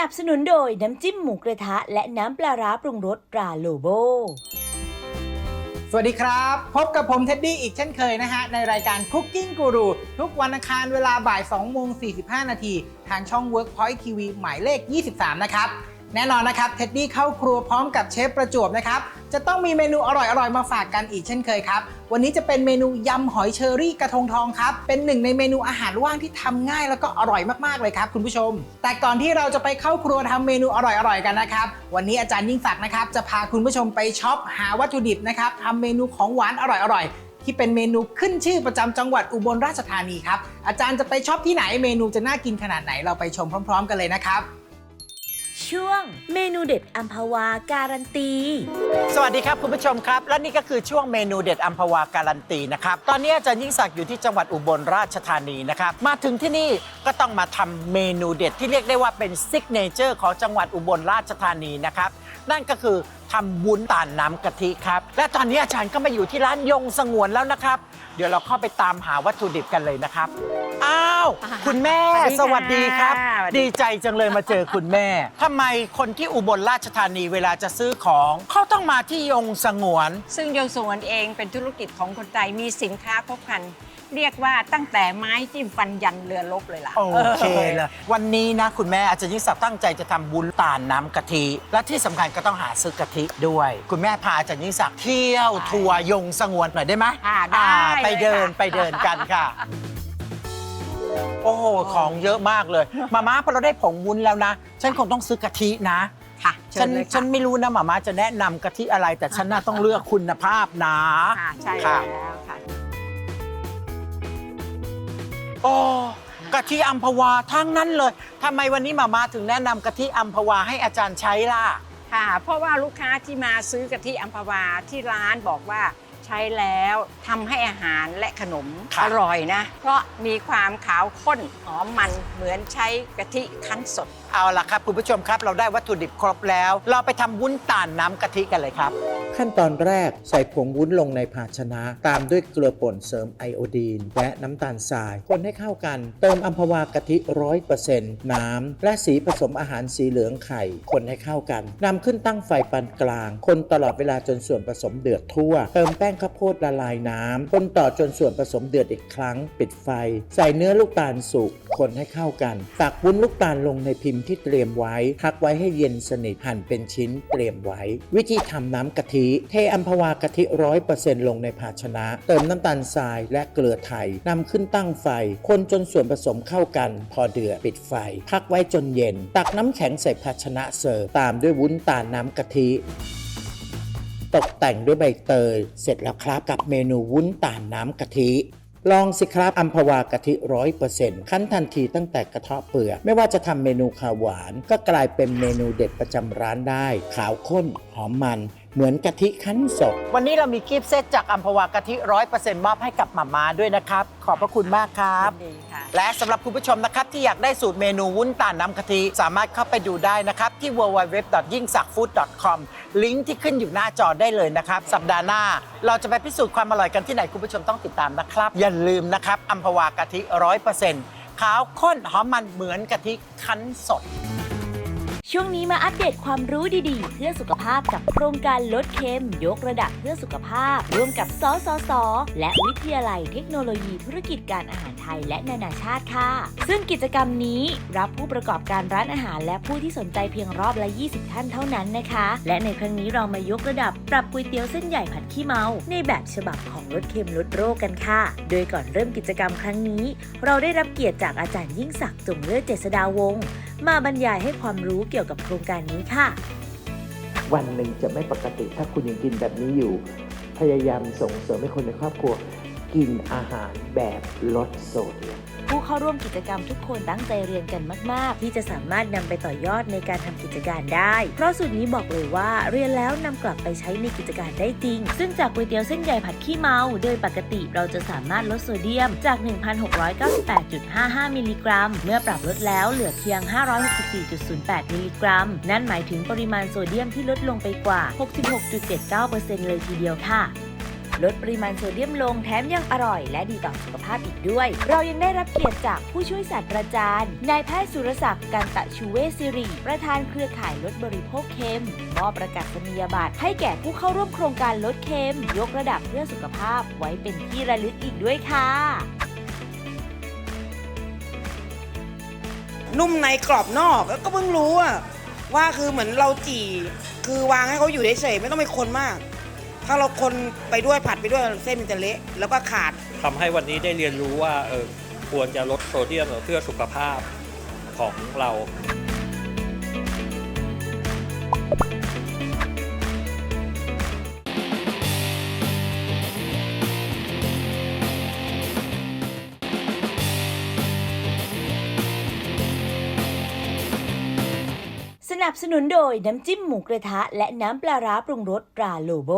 นับสนุนโดยน้ำจิ้มหมูกระทะ และน้ำปลาร้าปรุงรสตราโลโบ สวัสดีครับ พบกับผมเท็ดดี้อีกเช่นเคยนะฮะ ในรายการ Cooking Guru ทุกวันอังคารเวลาบ่าย2โมง45 นาที ทางช่อง Workpoint TV หมายเลข 23 นะครับ แน่นอนนะครับเท็ดดี้เข้าครัวพร้อมกับเชฟประจวบนะครับ จะต้องมีเมนูอร่อยๆ มาฝากกันอีกเช่นเคยครับ วันนี้จะเป็นเมนูยำหอยเชอรี่กระทงทองครับ เป็นหนึ่งในเมนูอาหารว่างที่ทำง่ายแล้วก็อร่อยมากๆเลยครับคุณผู้ชม แต่ก่อนที่เราจะไปเข้าครัวทำเมนูอร่อยๆกันนะครับ วันนี้อาจารย์ยิ่งศักดิ์นะครับจะพาคุณผู้ชมไปช็อปหาวัตถุดิบนะครับทำเมนูของหวานอร่อยๆที่เป็นเมนูขึ้นชื่อประจำจังหวัดอุบลราชธานีครับอาจารย์จะไปช็อปที่ไหนเมนูจะน่ากินขนาดไหนเราไปชมพร้อม ๆ กันเลยนะครับ ช่วง เมนูเด็ดอัมพวาการันตี สวัสดีครับคุณผู้ชมครับ และนี่ก็คือช่วงเมนูเด็ดอัมพวาการันตีนะครับ ตอนนี้อาจารย์ยิ่งศักดิ์อยู่ที่จังหวัดอุบลราชธานีนะครับ มาถึงที่นี่ก็ต้องมาทำเมนูเด็ดที่เรียกได้ว่าเป็นซิกเนเจอร์ของจังหวัดอุบลราชธานีนะครับ นั่นก็คือ ทำวุ้นตาลน้ำกะทิครับ และตอนนี้อาจารย์ก็มาอยู่ที่ร้านยงสงวนแล้วนะครับ เดี๋ยวเราเข้าไปตามหาวัตถุดิบกันเลยนะครับ อ้าว คุณแม่สสวัวัสสดีดีคค่ะรับสวัสดีดีใจจังเลยมาเจอคุณแม่ทำไมคนที่อุบลราชธานีเวลาจะซื้อของเขาต้องมาที่ยงสงวน ซึ่งยงสวนเองเป็นธุรกิจของคนไทยมีสินค้าครบครัน เรียกว่าตั้งแต่ไม้จิ้มฟันยันเรือลบเลยล่ะ โอเคเลยวันนี้นะคุณแม่อาจารย์ยิ่งศักดิ์ตั้งใจจะทำบุญตาลน้ำกะทิ และที่สำคัญก็ต้องหาซื้อกะทิด้วย คุณแม่พาอาจารย์ยิ่งศักดิ์เที่ยวทัวร์ยงสงวนหน่อยได้ไหมค่ะได้อ่าไปเดินเลยค่ะ ไปเดินกันค่ะ โอ้โหของเยอะมากเลย มาม่าพอเราได้ผงวุ้นแล้วนะ ฉันคงต้องซื้อกะทินะ ค่ะเชิฉัญนเลยฉัค่ะนไม่รู้นะหมาม่าจะแนะนำกะทิอะไร แต่ฉันน่าต้องเลือกคุณภาพนะ ค่ะใช่ค่ะแล้วค่ะ โอ้กะทิอัมพวาทั้งนั้นเลยทำไมวันนี้หมาม่าถึงแนะนำกะทิอัมพวาให้อาจารย์ใช้ล่ะ ค่ะ เพราะว่าลูกค้าที่มาซื้อกะทิอัมพวาที่ร้านบอกว่าใช้แล้วทำให้อาหารและขนมค่ะ อร่อยนะ เพราะมีความขาวข้นหอมมันเหมือนใช้กะทิคั้นสด เอาล่ะครับคุณผู้ชมครับ เราได้วัตถุดิบครบแล้ว เราไปทำวุ้นตาลน้ำกะทิกันเลยครับ ขั้นตอนแรกใส่ผงวุ้นลงในภาชนะ ตามด้วยเกลือป่นเสริมไอโอดีน และน้ำตาลทราย คนให้เข้ากัน เติมอัมพวากะทิร้อยเปอร์เซ็นต์น้ำและสีผสมอาหารสีเหลืองไข่ คนให้เข้ากันนำขึ้นตั้งไฟปานกลาง คนตลอดเวลาจนส่วนผสมเดือดทั่ว เติมแป้งข้าวโพดละลายน้ำคนต่อจนส่วนผสมเดือดอีกครั้ง ปิดไฟ ใส่เนื้อลูกตาลสุกคนให้เข้ากัน ตักวุ้นลูกตาลลงในพิมพ์ที่เตรียมไว้ พักไว้ให้เย็นสนิทหั่นเป็นชิ้นเตรียมไว้ วิธีทำน้ำกะทิ เทอัมพวากะทิร้อยเปอร์เซ็นต์ลงในภาชนะ เติมน้ำตาลทรายและเกลือไทยนำขึ้นตั้งไฟ คนจนส่วนผสมเข้ากัน พอเดือดปิดไฟ พักไว้จนเย็น ตักน้ำแข็งใส่ภาชนะเสิร์ฟตามด้วยวุ้นตาลน้ำกะทิตกแต่งด้วยใบเตย เสร็จแล้วครับกับเมนูวุ้นตาลน้ำกะทิ ลองสิครับอัมพวากะทิร้อยเปอร์เซ็นต์ขั้นทันทีตั้งแต่กระเทาะเปลือกไม่ว่าจะทำเมนูขาวหวาน ก็กลายเป็นเมนูเด็ดประจำร้านได้ ขาวข้นหอมมัน เหมือนกะทิคั้นสด วันนี้เรามีกิฟต์เซตจากอัมพวากะทิร้อยเปอร์เซ็นต์มอบให้กับหมาม่าด้วยนะครับ ขอบพระคุณมากครับ ดีค่ะ และสำหรับคุณผู้ชมนะครับ ที่อยากได้สูตรเมนูวุ้นตาลน้ำกะทิ สามารถเข้าไปดูได้นะครับ ที่ www. ยิ่งศัก food.com ลิงก์ที่ขึ้นอยู่หน้าจอได้เลยนะครับ สัปดาห์หน้า เราจะไปพิสูจน์ความอร่อยกันที่ไหนคุณผู้ชมต้องติดตามนะครับ อย่าลืมนะครับอัมพวากะทิร้อยเปอร์เซ็นต์ขาวข้นหอมมันเหมือนกะทิคั้นสด ช่วงนี้มาอัปเดตความรู้ดีๆ เพื่อสุขภาพกับโครงการลดเค็ม ยกระดับเพื่อสุขภาพ ร่วมกับสสส และวิทยาลัยเทคโนโลยีธุรกิจการอาหารไทยและนานาชาติค่ะ ซึ่งกิจกรรมนี้รับผู้ประกอบการร้านอาหาร และผู้ที่สนใจเพียงรอบละ 20 ท่านเท่านั้นนะคะ และในครั้งนี้เรามายกระดับปรับก๋วยเตี๋ยวเส้นใหญ่ผัดขี้เมา ในแบบฉบับของลดเค็มลดโรคกันค่ะ โดยก่อนเริ่มกิจกรรมครั้งนี้ เราได้รับเกียรติจากอาจารย์ยิ่งศักดิ์จงเลิศเจษดาวงศ์ มาบรรยายให้ความรู้เกี่ยวกับโครงการนี้ค่ะ วันหนึ่งจะไม่ปกติถ้าคุณยังกินแบบนี้อยู่ พยายามส่งเสริมให้คนในครอบครัว กินอาหารแบบลดโซเดียม ผู้เข้าร่วมกิจกรรมทุกคนตั้งใจเรียนกันมาก ๆ ที่จะสามารถนำไปต่อยอดในการทำกิจการได้ เพราะสูตรนี้บอกเลยว่าเรียนแล้วนำกลับไปใช้ในกิจการได้จริง ซึ่งจากก๋วยเตี๋ยวเส้นใหญ่ผัดขี้เมา โดยปกติเราจะสามารถลดโซเดียมจาก 1,698.55 มิลลิกรัม เมื่อปรับลดแล้วเหลือเพียง 564.08 มิลลิกรัม นั่นหมายถึงปริมาณโซเดียมที่ลดลงไปกว่า 66.79%เลยทีเดียวค่ะ ลดปริมาณโซเดียมลงแถมยังอร่อย และดีต่อสุขภาพอีกด้วย เรายังได้รับเกียรติจากผู้ช่วยศาสตราจารย์นายแพทย์สุรศักดิ์กันตะชูเวสิริ ประธานเครือข่ายลดบริโภคเค็มมอบประกาศนียบัตรให้แก่ผู้เข้าร่วมโครงการลดเค็ม ยกระดับเพื่อสุขภาพไว้เป็นที่ระลึกอีกด้วยค่ะนุ่มในกรอบนอกแล้วก็เพิ่งรู้อะว่าคือเหมือนเราจี่ คือวางให้เขาอยู่เฉยๆไม่ต้องไปคนมาก ถ้าเราคนไปด้วยผัดไปด้วยเส้นมันจะเละแล้วก็ขาด ทำให้วันนี้ได้เรียนรู้ว่าเออควรจะลดโซเดียมเพื่อสุขภาพของเรา นับสนุนโดยน้ำจิ้มหมูกระทะ และน้ำปลาร้าปรุงรสตราโลโบ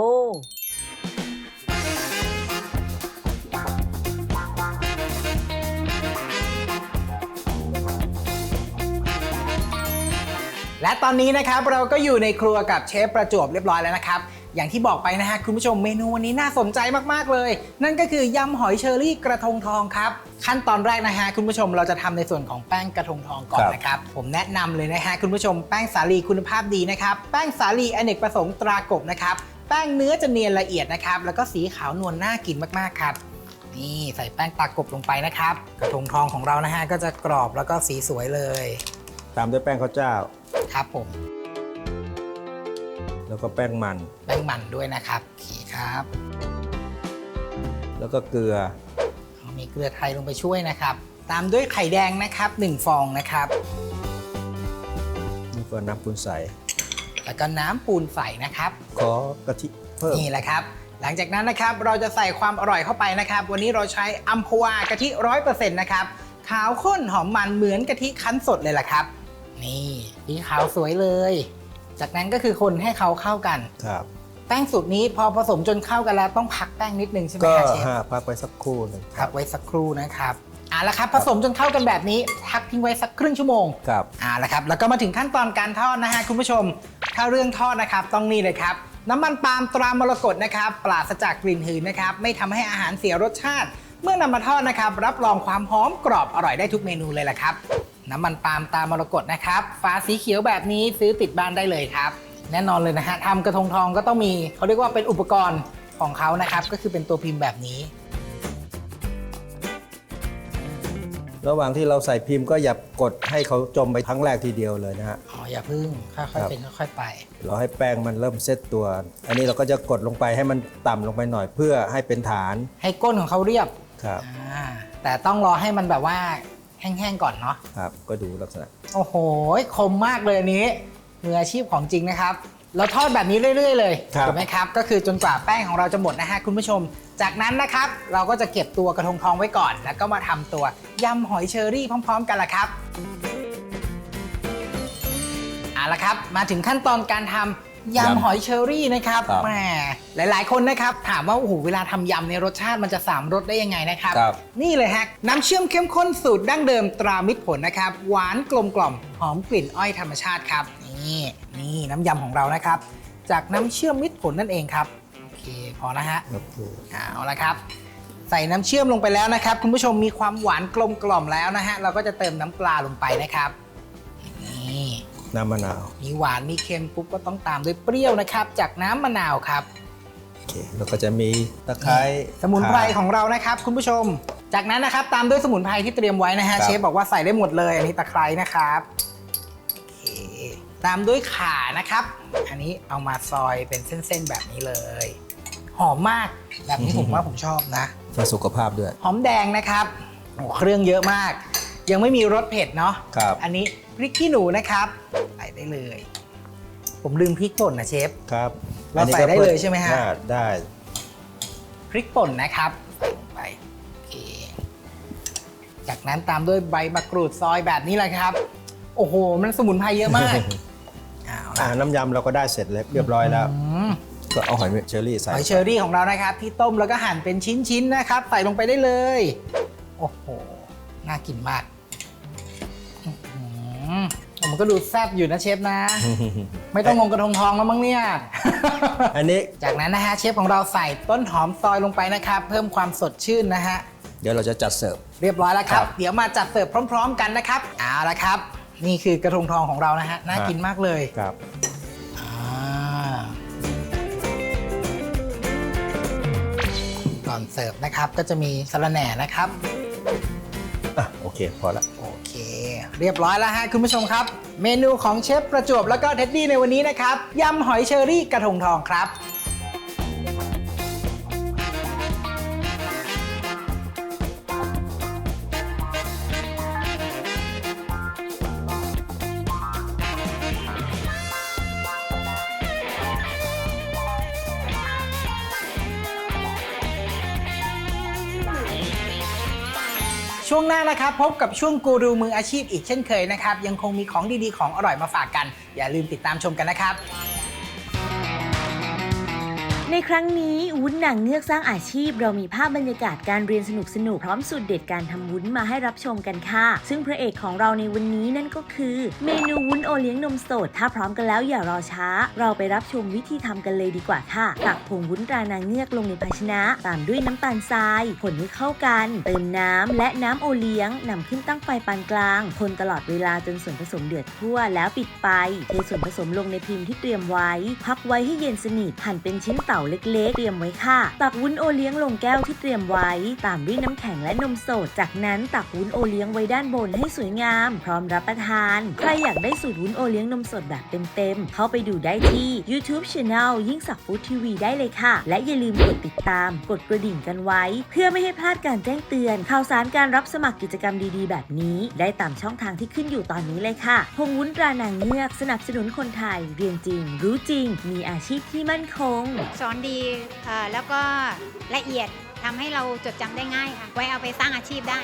และตอนนี้นะครับเราก็อยู่ในครัวกับเชฟประจวบเรียบร้อยแล้วนะครับ อย่างที่บอกไปนะฮะคุณผู้ชมเมนูวันนี้น่าสนใจมากๆเลย นั่นก็คือยำหอยเชอรี่กระทงทองครับ ขั้นตอนแรกนะฮะคุณผู้ชมเราจะทำในส่วนของแป้งกระทงทองก่อนครับนะครับผมแนะนำเลยนะฮะคุณผู้ชมแป้งสาลีคุณภาพดีนะครับแป้งสาลีอเนกประสงค์ตรากบนะครับแป้งเนื้อจะเนียนละเอียดนะครับแล้วก็สีขาวนวลน่ากินมากๆครับนี่ใส่แป้งตากบลงไปนะครับ กระทงทองของเรานะฮะก็จะกรอบแล้วก็สีสวยเลย ตามด้วยแป้งข้าวเจ้าครับผม แล้วก็แป้งมัน แป้งมันด้วยนะครับโอเคครับแล้วก็เกลือมีเกลือไทยลงไปช่วยนะครับ ตามด้วยไข่แดงนะครับ1ฟองนะครับแล้วก็น้ำปูนใส แล้วก็น้ำปูนใสนะครับ ขอกะทิเพิ่มนี่แหละครับ หลังจากนั้นนะครับเราจะใส่ความอร่อยเข้าไปนะครับ วันนี้เราใช้อัมพวากะทิร้อยเปอร์เซ็นต์นะครับขาวข้นหอมมันเหมือนกะทิคั้นสดเลยล่ะครับ นี่สีขาวสวยเลย จากนั้นก็คือคนให้เขาเข้ากัน ครับ แป้งสูตรนี้พอผสมจนเข้ากันแล้วต้องพักแป้งนิดนึงใช่ไหมก็ครับเชฟห้าพักไว้สักครู่หนึ่งพักไว้สักครู่นะครับเอาละครับผสมจนเข้ากันแบบนี้พักทิ้งไว้สักครึ่งชั่วโมงครับ เอาละครับแล้วก็มาถึงขั้นตอนการทอดนะฮะคุณผู้ชม ถ้าเรื่องทอดนะครับต้องนี่เลยครับ น้ำมันปาล์มตรามรกตนะครับปราศจากกลิ่นหืนนะครับไม่ทำให้อาหารเสียรสชาติ เมื่อนำมาทอดนะครับ รับรองความหอมกรอบอร่อยได้ทุกเมนูเลยแหละครับ น้ำมันปาล์มตามรกตนะครับฝาสีเขียวแบบนี้ซื้อติดบ้านได้เลยครับ แน่นอนเลยนะฮะทำกระทงทองก็ต้องมีเขาเรียกว่าเป็นอุปกรณ์ของเขานะครับ ก็คือเป็นตัวพิมพ์แบบนี้ ระหว่างที่เราใส่พิมพ์ก็อย่ากดให้เขาจมไปครั้งแรกทีเดียวเลยนะฮะ อ๋ออย่าพึ่งค่อยๆเป็นค่อยๆไป เราให้แป้งมันเริ่มเซตตัว อันนี้เราก็จะกดลงไปให้มันต่ำลงไปหน่อยเพื่อให้เป็นฐาน ให้ก้นของเขาเรียบ ครับอ่าแต่ต้องรอให้มันแบบว่าแห้งๆก่อนเนาะ ครับก็ดูลักษณะ โอ้โห คมมากเลยอันนี้มืออาชีพของจริงนะครับ เราทอดแบบนี้เรื่อย ๆ เลยครับ ถูกไหมครับ ก็คือจนกว่าแป้งของเราจะหมดนะฮะคุณผู้ชม จากนั้นนะครับ เราก็จะเก็บตัวกระทงทองไว้ก่อน แล้วก็มาทำตัวยำหอยเชอรี่พร้อม ๆ กันละครับ เอาละครับ มาถึงขั้นตอนการทำ ยำยำหอยเชอรี่นะครับครับ แหมหลาย ๆ คนนะครับ ถามว่าโอ้โหเวลาทำยำในยรสชาติมันจะสามรสได้ยังไงนะครับ ครับ นี่เลยฮะน้ำเชื่อมเข้มข้นสูตรดั้งเดิมตรามิตรผลนะครับ หวานกลมกล่อมหอมกลิ่นอ้อยธรรมชาติครับ นี่นี่น้ำยำของเรานะครับ จากน้ำเชื่อมมิตรผลนั่นเองครับโอเคพอนะฮะโอเคเอาละครับ ใส่น้ำเชื่อมลงไปแล้วนะครับ คุณผู้ชมมีความหวานกลมกล่อมแล้วนะฮะเราก็จะเติมน้ำปลาลงไปนะครับ นี่น้ำมะนาว มีหวานมีเค็มปุ๊บก็ต้องตามด้วยเปรี้ยวนะครับ จากน้ำมะนาวครับโอเคแล้วก็จะมีตะไคร้สมุนไพรข่า ของเรานะครับ คุณผู้ชม จากนั้นนะครับตามด้วยสมุนไพรที่เตรียมไว้นะฮะครับเชฟบอกว่าใส่ได้หมดเลยอันนี้ตะไคร้นะครับโอเคตามด้วยข่านะครับ อันนี้เอามาซอยเป็นเส้นๆแบบนี้เลย หอมมากแบบนี้ผมว่าผมชอบนะ เพื่อสุขภาพด้วย หอมแดงนะครับโอ้เครื่องเยอะมาก ยังไม่มีรสเผ็ดเนาะครับ อันนี้ พริกขี้หนูนะครับใส่ได้เลย ผมลืมพริกป่นนะเชฟ ครับเราใส่ได้เลยใช่ไหมฮะด้ได้ พริกป่นนะครับใส่ลงไปโอเคจากนั้นตามด้วยใบมะกรูดซอยแบบนี้แหละครับ โอ้โห มันสมุนไพรเยอะมากเอาอ่าละน้ำยำเราก็ได้เสร็จเรียบร้อยแล้วอืมก็เอาหอยเชอรี่ใส่หอยเชอรี่ของเรานะครับ ที่ต้มแล้วก็หั่นเป็นชิ้นๆนะครับ ใส่ลงไปได้เลย โอ้โห น่ากินมากอื้อหื อมันก็ดูแซ่บอยู่นะเชฟนะ ไม่ต้องงงกระทงทองแล้วมั้งเนี่ย อันนี้ จากนั้นนะฮะเชฟของเราใส่ต้นหอมซอยลงไปนะครับ เพิ่มความสดชื่นนะฮะ เดี๋ยวเราจะจัดเสิร์ฟ เรียบร้อยแล้วครับครับเดี๋ยวมาจัดเสิร์ฟพร้อม ๆ กันนะครับ เอาละครับ นี่คือกระทงทองของเรานะฮะ น่าครับกินมากเลย ครับอ่าก่อนเสิร์ฟนะครับก็จะมีสะระแหน่นะครับ อะโอเคพอละ โอเค เรียบร้อยแล้วฮะคุณผู้ชมครับ เมนูของเชฟประจวบแล้วก็เท็ดดี้ในวันนี้นะครับยำหอยเชอรี่กระทงทองครับ ช่วงหน้านะครับ พบกับช่วงกูรูมืออาชีพอีกเช่นเคยนะครับ ยังคงมีของดีๆของอร่อยมาฝากกัน อย่าลืมติดตามชมกันนะครับ ในครั้งนี้วุ้นหนังเงือกสร้างอาชีพ เรามีภาพบรรยากาศการเรียนสนุกๆพร้อมสูตรเด็ดการทำวุ้นมาให้รับชมกันค่ะ ซึ่งพระเอกของเราในวันนี้นั่นก็คือ เมนูวุ้นโอเลี้ยงนมสด ถ้าพร้อมกันแล้วอย่ารอช้า เราไปรับชมวิธีทำกันเลยดีกว่าค่ะ ตักผงวุ้นตรานางเงือกลงในภาชนะ ตามด้วยน้ำตาลทรายคนให้เข้ากัน เติมน้ำและน้ำโอเลี้ยงนำขึ้นตั้งไฟปานกลาง คนตลอดเวลาจนส่วนผสมเดือดทั่วแล้วปิดไฟเทส่วนผสมลงในพิมพ์ที่เตรียมไว้ พักไว้ให้เย็นสนิทหั่นเป็นชิ้นเต่าเล็กๆ เตรียมไว้ค่ะ ตักวุ้นโอเลี้ยงลงแก้วที่เตรียมไว้ ตามด้วยน้ำแข็งและนมสด จากนั้นตักวุ้นโอเลี้ยงไว้ด้านบนให้สวยงาม พร้อมรับประทาน ใครอยากได้สูตรวุ้นโอเลี้ยงนมสดแบบเต็มๆ เข้าไปดูได้ที่ YouTube Channel ยิ่งสักฟู้ดทีวีได้เลยค่ะ และอย่าลืมกดติดตาม กดกระดิ่งกันไว้ เพื่อไม่ให้พลาดการแจ้งเตือน ข่าวสารการรับสมัครกิจกรรมดีๆ แบบนี้ ได้ตามช่องทางที่ขึ้นอยู่ตอนนี้เลยค่ะพงวุ้นตรานางเงือกสนับสนุนคนไทย เรียนจริง รู้จริง มีอาชีพที่มั่นคงสอนดีแล้วก็ละเอียดทำให้เราจดจำได้ง่ายค่ะ ไว้เอาไปสร้างอาชีพได้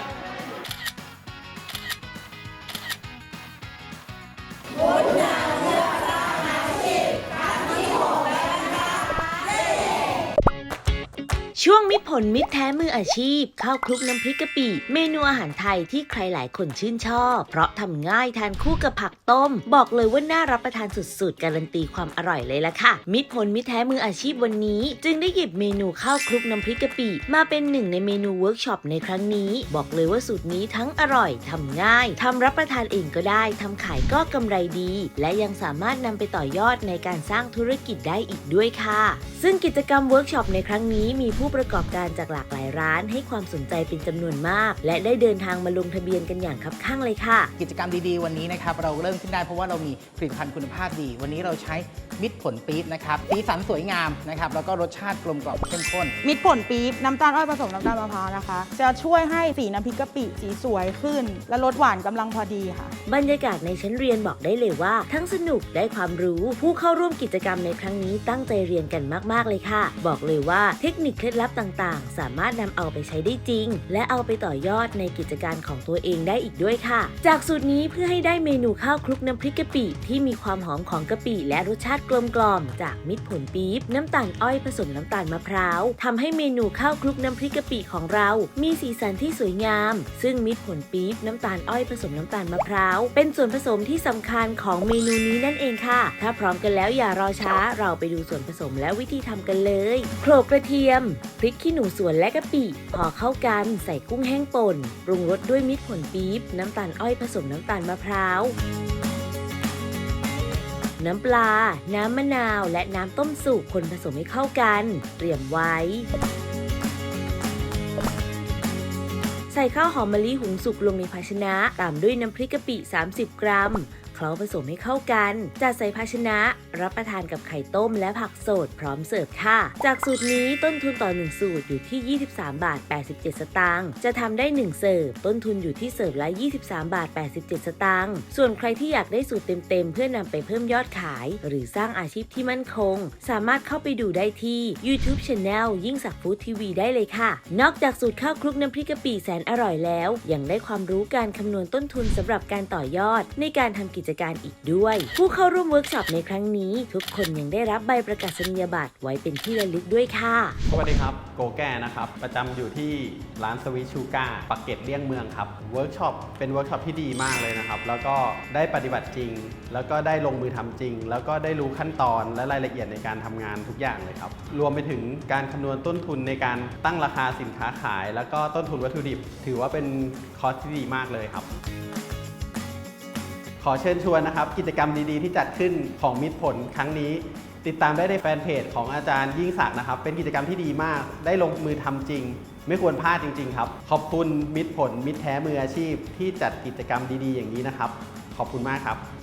ช่วงมิตรผลมิตรแท้มืออาชีพ ข้าวคลุกน้ำพริกกะปิ เมนูอาหารไทยที่ใครหลายคนชื่นชอบ เพราะทำง่ายทานคู่กับผักต้ม บอกเลยว่าน่ารับประทานสุดๆ การันตีความอร่อยเลยละค่ะ มิตรผลมิตรแท้มืออาชีพวันนี้ จึงได้หยิบเมนูข้าวคลุกน้ำพริกกะปิ มาเป็นหนึ่งในเมนูเวิร์กช็อปในครั้งนี้ บอกเลยว่าสูตรนี้ทั้งอร่อยทำง่ายทำรับประทานเองก็ได้ทำขายก็กำไรดี และยังสามารถนำไปต่อยอดในการสร้างธุรกิจได้อีกด้วยค่ะ ซึ่งกิจกรรมเวิร์กช็อปในครั้งนี้มีผู้ประกอบการจากหลากหลายร้านให้ความสนใจเป็นจำนวนมาก และได้เดินทางมาลงทะเบียนกันอย่างคับข้างเลยค่ะ กิจกรรมดีๆ วันนี้นะครับเราเริ่มขึ้นได้เพราะว่าเรามีผลิตภัณฑ์คุณภาพดี วันนี้เราใช้มิตรผลปี๊บนะครับสีสันสวยงามนะครับแล้วก็รสชาติกลมกล่อมเข้มข้น มิตรผลปี๊บน้ำตาลอ้อยผสมน้ำตาลมะพร้าวนะคะ จะช่วยให้สีน้ำพริกกะปิสีสวยขึ้น และรสหวานกำลังพอดีค่ะ บรรยากาศในชั้นเรียนบอกได้เลยว่า ทั้งสนุกได้ความรู้ ผู้เข้าร่วมกิจกรรมในครั้งนี้ตั้งใจเรียนกันมากๆเลยค่ะ บอกเลยว่าเทคนิคเคล็ดลับต่างๆ สามารถนำเอาไปใช้ได้จริง และเอาไปต่อยอดในกิจการของตัวเองได้อีกด้วยค่ะ จากสูตรนี้เพื่อให้ได้เมนูข้าวคลุกน้ำพริกกะปิที่มีความหอมของกะปิและรสชาติกลมกล่อมจากมิตรผลปี๊บน้ำตาลอ้อยผสมน้ำตาลมะพร้าวทำให้เมนูข้าวคลุกน้ำพริกกะปิของเรา มีสีสันที่สวยงาม ซึ่งมิตรผลปี๊บน้ำตาลอ้อยผสมน้ำตาลมะพร้าวเป็นส่วนผสมที่สำคัญของเมนูนี้นั่นเองค่ะ ถ้าพร้อมกันแล้วอย่ารอช้าเราไปดูส่วนผสมและวิธีทำกันเลย โขลกกระเทียมพริกขี้หนูสวนและกะปิพอเข้ากันใส่กุ้งแห้งป่นปรุงรสด้วยมิตรผลปี๊บน้ำตาลอ้อยผสมน้ำตาลมะพร้าวน้ำปลา น้ำมะนาว และน้ำต้มสุกคนผสมให้เข้ากัน เตรียมไว้ ใส่ข้าวหอมมะลิหุงสุกลงในภาชนะ ตามด้วยน้ำพริกกะปิ 30 กรัม ล้าผสมให้เข้ากัน จัดใส่ภาชนะ รับประทานกับไข่ต้มและผักสดพร้อมเสิร์ฟค่ะ จากสูตรนี้ต้นทุนต่อ 1 สูตรอยู่ที่ 23 บาท 87 สตางค์ จะทำได้ 1 เสิร์ฟ ต้นทุนอยู่ที่เสิร์ฟละ 23 บาท 87 สตางค์ ส่วนใครที่อยากได้สูตรเต็มๆ เพื่อนำไปเพิ่มยอดขาย หรือสร้างอาชีพที่มั่นคง สามารถเข้าไปดูได้ที่ YouTube Channel ยิ่งสักฟู้ดทีวีได้เลยค่ะ นอกจากสูตรข้าวคลุกน้ำพริกกะปิแสนอร่อยแล้ว ยังได้ความรู้การคำนวณต้นทุนสำหรับการต่อยอด ในการทำกิจการอีกด้วย ผู้เข้าร่วมเวิร์กช็อปในครั้งนี้ ทุกคนยังได้รับใบประกาศนียบัตรไว้เป็นที่ระลึกด้วยค่ะสวัสดีครับ โกแก้นะครับ ประจำอยู่ที่ร้านสวิชชูกาปักเกร็ดเลี่ยงเมืองครับเวิร์กช็อปเป็นเวิร์กช็อปที่ดีมากเลยนะครับ แล้วก็ได้ปฏิบัติจริง แล้วก็ได้ลงมือทำจริง แล้วก็ได้รู้ขั้นตอนและรายละเอียดในการทำงานทุกอย่างเลยครับ รวมไปถึงการคำนวณต้นทุนในการตั้งราคาสินค้าขาย แล้วก็ต้นทุนวัตถุดิบ ถือว่าเป็นคอร์สที่ดีมากเลยครับ ขอเชิญชวนนะครับ กิจกรรมดีๆ ที่จัดขึ้นของมิตรผลครั้งนี้ ติดตามได้ในแฟนเพจของอาจารย์ยิ่งศักดิ์นะครับ เป็นกิจกรรมที่ดีมาก ได้ลงมือทำจริง ไม่ควรพลาดจริง ๆ ครับ ขอบคุณมิตรผลมิตรแท้มืออาชีพที่จัดกิจกรรมดีๆ อย่างนี้นะครับ ขอบคุณมากครับ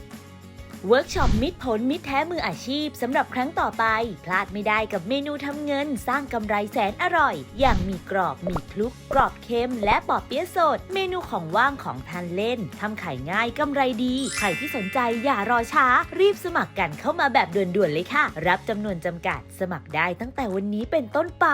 เวิร์กช็อปมิตรผลมิตรแท้มืออาชีพสำหรับครั้งต่อไป พลาดไม่ได้กับเมนูทำเงิน สร้างกำไรแสนอร่อย อย่างมีกรอบมีคลุก กรอบเค็ม และปอบเปี๊ยะสด เมนูของว่างของทานเล่นทำขายง่ายกำไรดี ใครที่สนใจอย่ารอช้า รีบสมัครกันเข้ามาแบบด่วนๆเลยค่ะ รับจำนวนจำกัด สมัครได้ตั้งแต่วันนี้เป็นต้นไป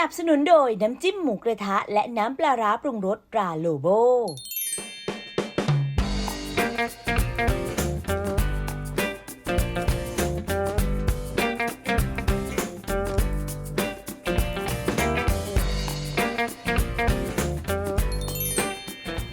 นับสนุนโดยน้ำจิ้มหมูกระทะ และน้ำปลาร้าปรุงรสตราโลโบ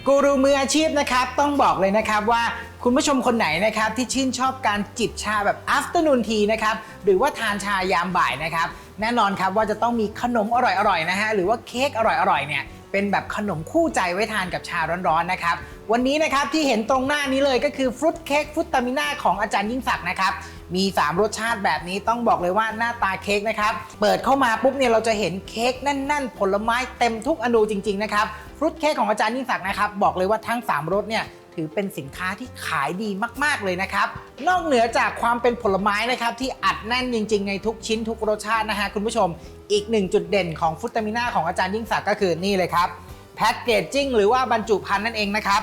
กูรูมืออาชีพนะครับ ต้องบอกเลยนะครับว่าคุณผู้ชมคนไหนนะครับที่ชื่นชอบการจิบชาแบบ afternoon tea นะครับ หรือว่าทานชายามบ่ายนะครับ แน่นอนครับว่าจะต้องมีขนมอร่อยๆนะฮะหรือว่าเค้กอร่อยๆเนี่ยเป็นแบบขนมคู่ใจไว้ทานกับชาร้อนๆนะครับ วันนี้นะครับที่เห็นตรงหน้านี้เลยก็คือฟรุตเค้กฟรุตตามิน่าของอาจารย์ยิ่งศักดิ์นะครับ มี 3 รสชาติแบบนี้ต้องบอกเลยว่าหน้าตาเค้กนะครับ เปิดเข้ามาปุ๊บเนี่ยเราจะเห็นเค้กแน่นๆ ผลไม้เต็มทุกอนูจริงๆนะครับฟรุตเค้กของอาจารย์ยิ่งศักดิ์นะครับบอกเลยว่าทั้ง 3รสเนี่ย ถือเป็นสินค้าที่ขายดีมาก ๆ เลยนะครับ นอกเหนือจากความเป็นผลไม้นะครับที่อัดแน่นจริง ๆ ในทุกชิ้นทุกรสชาตินะฮะคุณผู้ชม อีกหนึ่งจุดเด่นของฟุตตามิน่าของอาจารย์ยิ่งศักดิ์ก็คือนี่เลยครับแพ็กเกจจิ้งหรือว่าบรรจุภัณฑ์นั่นเองนะครับ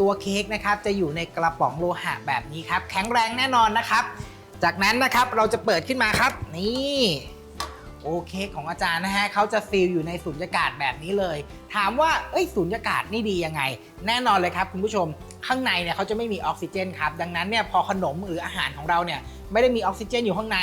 ตัวเค้กนะครับจะอยู่ในกระป๋องโลหะแบบนี้ครับแข็งแรงแน่นอนนะครับ จากนั้นนะครับเราจะเปิดขึ้นมาครับนี่โอเคของอาจารย์นะฮะเขาจะซีลอยู่ในสุญญากาศแบบนี้เลย ถามว่าเอ้ยสุญญากาศนี่ดียังไง แน่นอนเลยครับคุณผู้ชม ข้างในเนี่ยเขาจะไม่มีออกซิเจนครับ ดังนั้นเนี่ยพอขนมหรืออาหารของเราเนี่ยไม่ได้มีออกซิเจนอยู่ข้างใน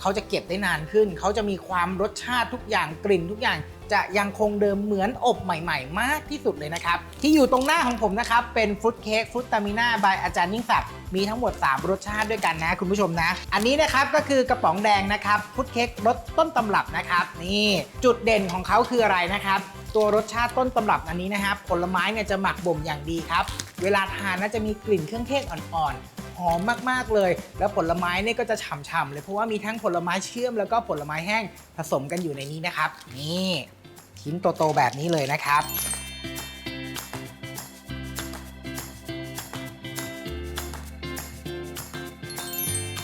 เขาจะเก็บได้นานขึ้น เขาจะมีความรสชาติทุกอย่างกลิ่นทุกอย่างจะยังคงเดิมเหมือนอบใหม่ ๆ มากที่สุดเลยนะครับ ที่อยู่ตรงหน้าของผมนะครับ เป็นฟรุตเค้กฟรุตตามิน่าบายอาจารย์ยิ่งศักดิ์มีทั้งหมด 3 รสชาติด้วยกันนะ คุณผู้ชมนะ อันนี้นะครับก็คือกระป๋องแดงนะครับฟรุตเค้กรสต้นตำรับนะครับ นี่จุดเด่นของเขาคืออะไรนะครับ ตัวรสชาติต้นตำรับอันนี้นะครับ ผลไม้เนี่ยจะหมักบ่มอย่างดีครับ เวลาทานน่าจะมีกลิ่นเครื่องเทศอ่อนๆหอมมาก ๆ เลย แล้วผลไม้เนี่ยก็จะฉ่ำๆเลย เพราะว่ามีทั้งผลไม้เชื่อมแล้วก็ผลไม้แห้งผสมกันอยู่ในนี้นะครับ นี่ชิ้นโต ๆ แบบนี้เลยนะครับ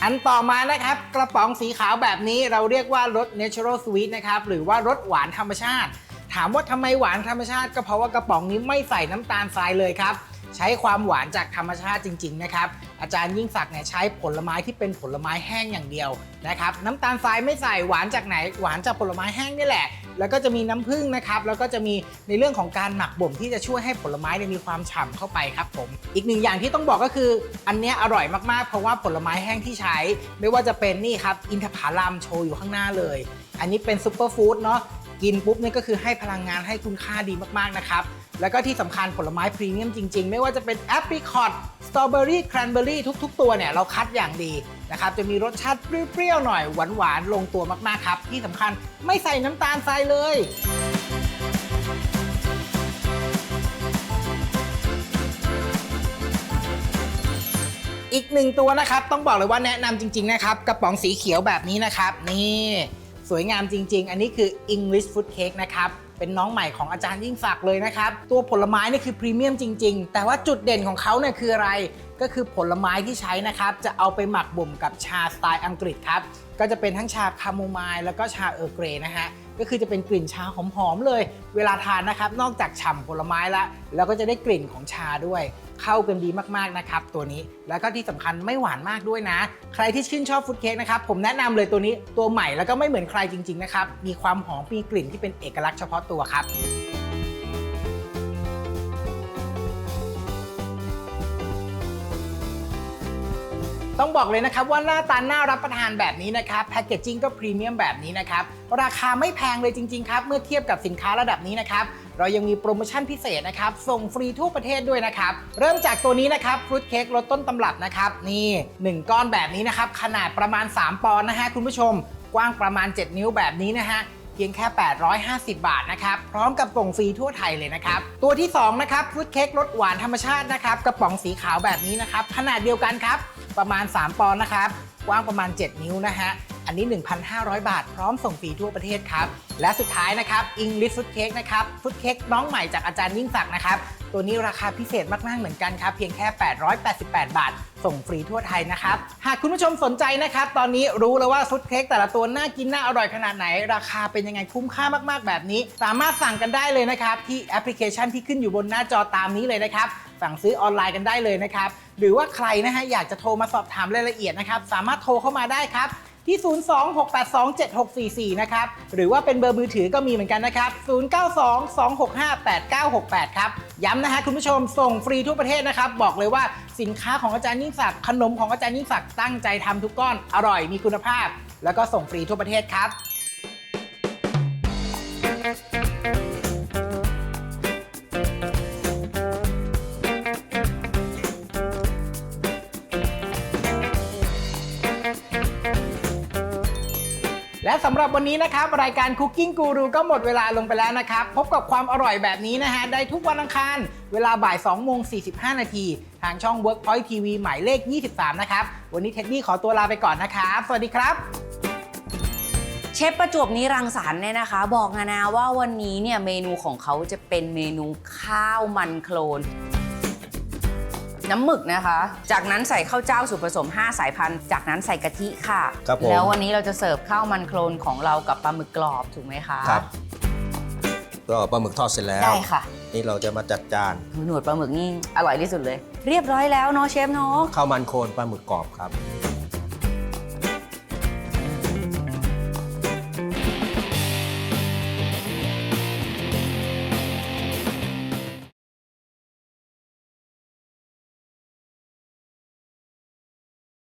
อันต่อมานะครับ กระป๋องสีขาวแบบนี้เราเรียกว่ารส natural sweet นะครับ หรือว่ารสหวานธรรมชาติ ถามว่าทำไมหวานธรรมชาติก็เพราะว่ากระป๋องนี้ไม่ใส่น้ำตาลทรายเลยครับ ใช้ความหวานจากธรรมชาติจริง ๆ นะครับ อาจารย์ยิ่งศักดิ์เนี่ยใช้ผลไม้ที่เป็นผลไม้แห้งอย่างเดียวนะครับน้ำตาลทรายไม่ใส่หวานจากไหนหวานจากผลไม้แห้งนี่แหละ แล้วก็จะมีน้ำผึ้งนะครับแล้วก็จะมีในเรื่องของการหมักบ่มที่จะช่วยให้ผลไม้เนี่ยมีความฉ่ำเข้าไปครับผม อีกหนึ่งอย่างที่ต้องบอกก็คือ อันเนี้ยอร่อยมากๆ เพราะว่าผลไม้แห้งที่ใช้ ไม่ว่าจะเป็นนี่ครับอินทผลัมโชว์อยู่ข้างหน้าเลย อันนี้เป็นซูเปอร์ฟู้ดเนาะ กินปุ๊บเนี่ยก็คือให้พลังงานให้คุณค่าดีมากๆนะครับ แล้วก็ที่สำคัญผลไม้พรีเมียมจริง ๆ ไม่ว่าจะเป็นแอปริคอตสตรอเบอรี่แครนเบอรี่ทุก ๆ ตัวเนี่ยเราคัดอย่างดีนะครับจะมีรสชาติเปรี้ยวๆหน่อยหวานๆลงตัวมากๆครับ ที่สำคัญไม่ใส่น้ำตาลทรายเลยอีกหนึ่งตัวนะครับ ต้องบอกเลยว่าแนะนำจริง ๆ นะครับ กระป๋องสีเขียวแบบนี้นะครับ นี่ สวยงามจริง ๆ อันนี้คือ English Food Cake นะครับ เป็นน้องใหม่ของอาจารย์ยิ่งศักดิ์เลยนะครับ ตัวผลไม้นี่คือพรีเมียมจริง ๆ แต่ว่าจุดเด่นของเขาเนี่ยคืออะไร ก็คือผลไม้ที่ใช้นะครับ จะเอาไปหมักบ่มกับชาสไตล์อังกฤษครับ ก็จะเป็นทั้งชาคาโมไมล์แล้วก็ชาเออร์เกรย์นะฮะก็คือจะเป็นกลิ่นชาหอมๆเลย เวลาทานนะครับ นอกจากฉ่ำผลไม้ละแล้วก็จะได้กลิ่นของชาด้วย เข้ากันดีมากๆนะครับตัวนี้แล้วก็ที่สำคัญไม่หวานมากด้วยนะ ใครที่ชื่นชอบฟุตเค้กนะครับผมแนะนำเลยตัวนี้ตัวใหม่แล้วก็ไม่เหมือนใครจริงๆนะครับมีความหอมมีกลิ่นที่เป็นเอกลักษณ์เฉพาะตัวครับต้องบอกเลยนะครับว่าหน้าตาน่ารับประทานแบบนี้นะครับแพคเกจจิ้งก็พรีเมียมแบบนี้นะครับ ราคาไม่แพงเลยจริง ๆ ครับ เมื่อเทียบกับสินค้าระดับนี้นะครับ เรายังมีโปรโมชั่นพิเศษนะครับ ส่งฟรีทั่วประเทศด้วยนะครับ เริ่มจากตัวนี้นะครับฟรุตเค้กรสต้นตำรับนะครับ นี่ 1 ก้อนแบบนี้นะครับ ขนาดประมาณ 3 ปอนด์นะฮะคุณผู้ชม กว้างประมาณ 7 นิ้วแบบนี้นะฮะเพียงแค่ 850 บาทนะครับ พร้อมกับส่งฟรีทั่วไทยเลยนะครับ ตัวที่ 2 นะครับฟรุตเค้กรสหวานธรรมชาตินะครับ กระป๋องสีขาวแบบนี้นะครับ ขนาดเดียวกันครับ ประมาณ 3 ปอนด์นะครับ กว้างประมาณ 7 นิ้วนะฮะ อันนี้ 1,500 บาท พร้อมส่งฟรีทั่วประเทศครับ และสุดท้ายนะครับ English Food Cake นะครับ Food Cake น้องใหม่จากอาจารย์ยิ่งศักดิ์นะครับ ตัวนี้ราคาพิเศษมาก ๆ เหมือนกันครับ เพียงแค่ 888 บาท ส่งฟรีทั่วไทยนะครับ หากคุณผู้ชมสนใจนะครับ ตอนนี้รู้แล้วว่าฟุตเค้กแต่ละตัวน่ากินน่าอร่อยขนาดไหน ราคาเป็นยังไงคุ้มค่ามาก ๆ แบบนี้ สามารถสั่งกันได้เลยนะครับที่แอปพลิเคชันที่ขึ้นอยู่บนหน้าจอตามนี้เลยนะครับสั่งซื้อออนไลน์กันได้เลยนะครับหรือว่าใครนะฮะอยากจะโทรมาสอบถามรายละเอียดนะครับสามารถโทรเข้ามาได้ครับ ที่ 026827644 นะครับ หรือว่าเป็นเบอร์มือถือก็มีเหมือนกันนะครับ 0922658968 ครับ ย้ำนะฮะคุณผู้ชมส่งฟรีทั่วประเทศนะครับ บอกเลยว่าสินค้าของอาจารย์ยิ่งศักดิ์ขนมของอาจารย์ยิ่งศักดิ์ตั้งใจทำทุกก้อนอร่อยมีคุณภาพ แล้วก็ส่งฟรีทั่วประเทศครับ สำหรับวันนี้นะครับ รายการ Cooking Guru ก็หมดเวลาลงไปแล้วนะครับ พบกับความอร่อยแบบนี้นะฮะ ได้ทุกวันอังคาร เวลาบ่าย2โมง45 นาที ทางช่อง Workpoint TV หมายเลข 23 นะครับ วันนี้เท็ดดี้ขอตัวลาไปก่อนนะครับ สวัสดีครับเชฟประจวบนิรังสรรค์เนี่ยนะคะ บอกนะนะว่าวันนี้เนี่ยเมนูของเขาจะเป็นเมนูข้าวมันโคลน น้ำหมึกนะคะ จากนั้นใส่ข้าวเจ้าสูตรผสม 5 สายพันธุ์ จากนั้นใส่กะทิค่ะ ครับผม แล้ววันนี้เราจะเสิร์ฟข้าวมันโคลนของเรากับปลาหมึกกรอบถูกไหมคะครับก็ปลาหมึกทอดเสร็จแล้ว ได้ค่ะ นี่เราจะมาจัดจานหนวดปลาหมึกนี่อร่อยที่สุดเลย เรียบร้อยแล้วเนาะเชฟเนาะข้าวมันโคนปลาหมึกกรอบครับ